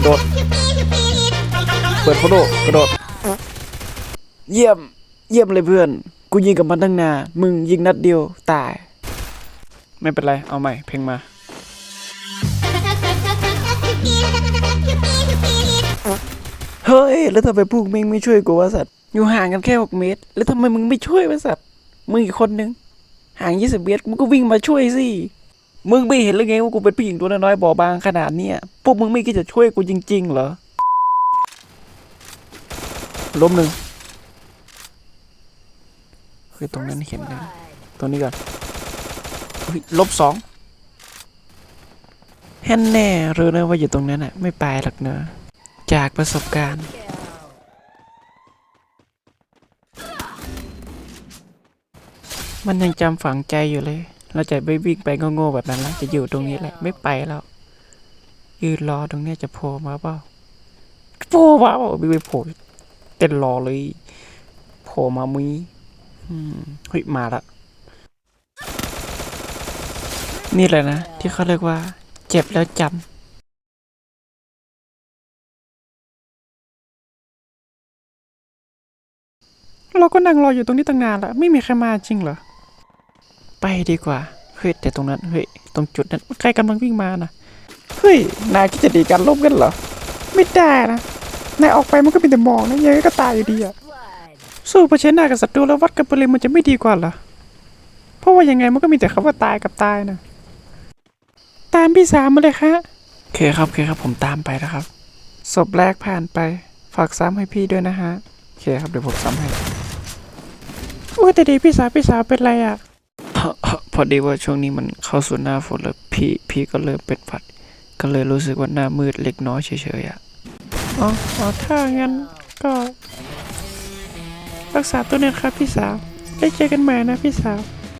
ระโดด เปิดโฟโต้กระโดด เยี่ยม เยี่ยมเลยเพื่อน กูยิงกับมันตั้งนา มึงยิงนัดเดียวตาย ไม่เป็นไร เอาใหม่ เพลงมา เฮ้ย แล้วทำไมพวกมึงไม่ช่วยกูวะสัตว์ อยู่ห่างกันแค่หกเมตร แล้วทำไมมึงไม่ช่วยวะสัตว์ มึงอีกคนนึง ห่างยี่สิบเมตร มึงก็วิ่งมาช่วยสิ มึงไม่เห็นหรือไงว่ากูเป็นผู้หญิงตัวน้อยๆบอบบางขนาดเนี้ยพวกมึงไม่คิดจะช่วยกูจริง ๆ เหรอล้มหนึ่งคือตรงนั้นเห็นเลยตรงนี้ก่อนเฮ้ยลบสองแฮ่นแน่รู้นะว่าอยู่ตรงนั้นอะ ไม่ไปหรอกเนอะจากประสบการณ์มันยังจำฝังใจอยู่เลย เราจะไม่วิ่งไปโง่ๆแบบนั้นแล้วจะอยู่ตรงนี้แหละไม่ไปแล้วยืนรอตรงนี้จะโผล่มาเปล่าโผล่มาเปล่าไม่ไปโผล่เต้นรอเลยโผล่มามีอืมเฮ้ยมาละนี่แหละนะ ที่เขาเรียกว่า เจ็บแล้วจำเราก็นั่งรออยู่ตรงนี้ตั้งนานแล้ว ไม่มีใครมาจริงเหรอ ไปดีกว่า เฮ้ยแต่ตรงนั้น เฮ้ย ตรงจุดนั้นใครกำลังวิ่งมานะ เฮ้ย นายคิดจะดีกันลบกันเหรอ ไม่ได้นะ นายออกไปมันก็มีแต่มองนะยังไงก็ตายอยู่ดีอะสู้เผชิญหน้ากับศัตรูแล้ววัดกันไปเลยมันจะไม่ดีกว่าเหรอ เพราะว่ายังไงมันก็มีแต่คำว่าตายกับตายนะ ตามพี่สามมาเลยค่ะโอเคครับโอเคครับผมตามไปนะครับ ศพแรกผ่านไป ฝากซ้ำให้พี่ด้วยนะฮะโอเคครับเดี๋ยวผมซ้ำให้โอ้แต่ดีพี่สาวพี่สาวเป็นไรอะ อดีว่าช่วงนี้มันเข้าสู่หน้าฝนแล้วพี่พี่ก็เริ่มเป็นฝัด ก็เลยรู้สึกว่าหน้ามืดเล็กน้อยเฉยๆอะอ๋ออ๋อถ้างั้นก็ รักษาตัวเนี่ยครับพี่สาว ได้เจอกันใหม่นะพี่สาว